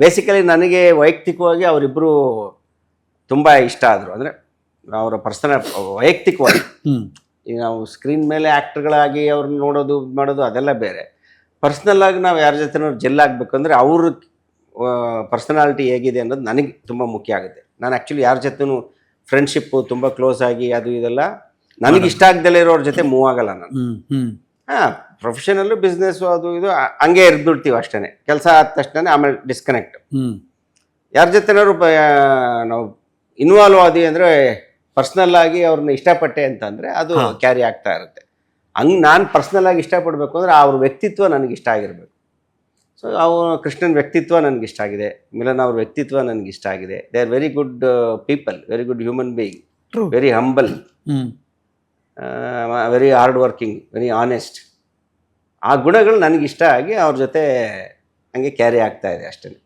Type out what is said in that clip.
Basically ನನಗೆ ವೈಯಕ್ತಿಕವಾಗಿ ಅವರಿಬ್ಬರು ತುಂಬ ಇಷ್ಟ ಆದರು. ಅಂದರೆ ಅವರ ಪರ್ಸನಲ್ ವೈಯಕ್ತಿಕವಾಗಿ. ಈಗ ನಾವು ಸ್ಕ್ರೀನ್ ಮೇಲೆ ಆ್ಯಕ್ಟರ್ಗಳಾಗಿ ಅವ್ರನ್ನ ನೋಡೋದು ಮಾಡೋದು ಅದೆಲ್ಲ ಬೇರೆ. ಪರ್ಸ್ನಲ್ಲಾಗಿ ನಾವು ಯಾರ ಜೊತೆನೂ ಜೆಲ್ ಆಗಬೇಕು ಅಂದರೆ ಅವ್ರ ಪರ್ಸನಾಲಿಟಿ ಹೇಗಿದೆ ಅನ್ನೋದು ನನಗೆ ತುಂಬ ಮುಖ್ಯ ಆಗುತ್ತೆ. ನಾನು ಆ್ಯಕ್ಚುಲಿ ಯಾರ ಜೊತೆನೂ ಫ್ರೆಂಡ್ಶಿಪ್ಪು ತುಂಬ ಕ್ಲೋಸ್ ಆಗಿ ಅದು ಇದೆಲ್ಲ ನನಗೆ ಇಷ್ಟ ಇರೋ ಇರೋರ ಜೊತೆ ಮೂವ್ ಆಗಲ್ಲ ನಾನು. ಹಾಂ ಪ್ರೊಫೆಷನಲ್ಲು ಬಿಸ್ನೆಸ್ಸು ಅದು ಇದು ಹಂಗೆ ಇರ್ದುಡ್ತೀವಿ ಅಷ್ಟೇ ಕೆಲಸ ಆದ ತಕ್ಷಣ ಆಮೇಲೆ ಡಿಸ್ಕನೆಕ್ಟ್ ಯಾರ ಜೊತೆನಾದ್ರು ನಾವು ಇನ್ವಾಲ್ವ್ ಆದಿ ಅಂದರೆ ಪರ್ಸ್ನಲ್ ಆಗಿ ಅವ್ರನ್ನ ಇಷ್ಟಪಟ್ಟೆ ಅಂತಂದರೆ ಅದು. ಕ್ಯಾರಿ ಆಗ್ತಾ ಇರುತ್ತೆ. ಹಂಗೆ ನಾನು ಪರ್ಸ್ನಲ್ ಆಗಿ ಇಷ್ಟಪಡಬೇಕು ಅಂದರೆ ಅವ್ರ ವ್ಯಕ್ತಿತ್ವ ನನಗೆ ಇಷ್ಟ ಆಗಿರಬೇಕು. ಸೊ ಅವು ಕೃಷ್ಣನ್ ವ್ಯಕ್ತಿತ್ವ ನನಗೆ ಇಷ್ಟ ಆಗಿದೆ. ಮಿಲನ್ ಅವ್ರ ವ್ಯಕ್ತಿತ್ವ ನನಗೆ ಇಷ್ಟ ಆಗಿದೆ. They are very good people very good human being. Very humble very hard working very honest ಆ ಗುಣಗಳು ನನಗಿಷ್ಟ ಆಗಿ ಅವ್ರ ಜೊತೆ ಹಂಗೆ ಕ್ಯಾರಿ ಇದೆ ಅಷ್ಟೇ.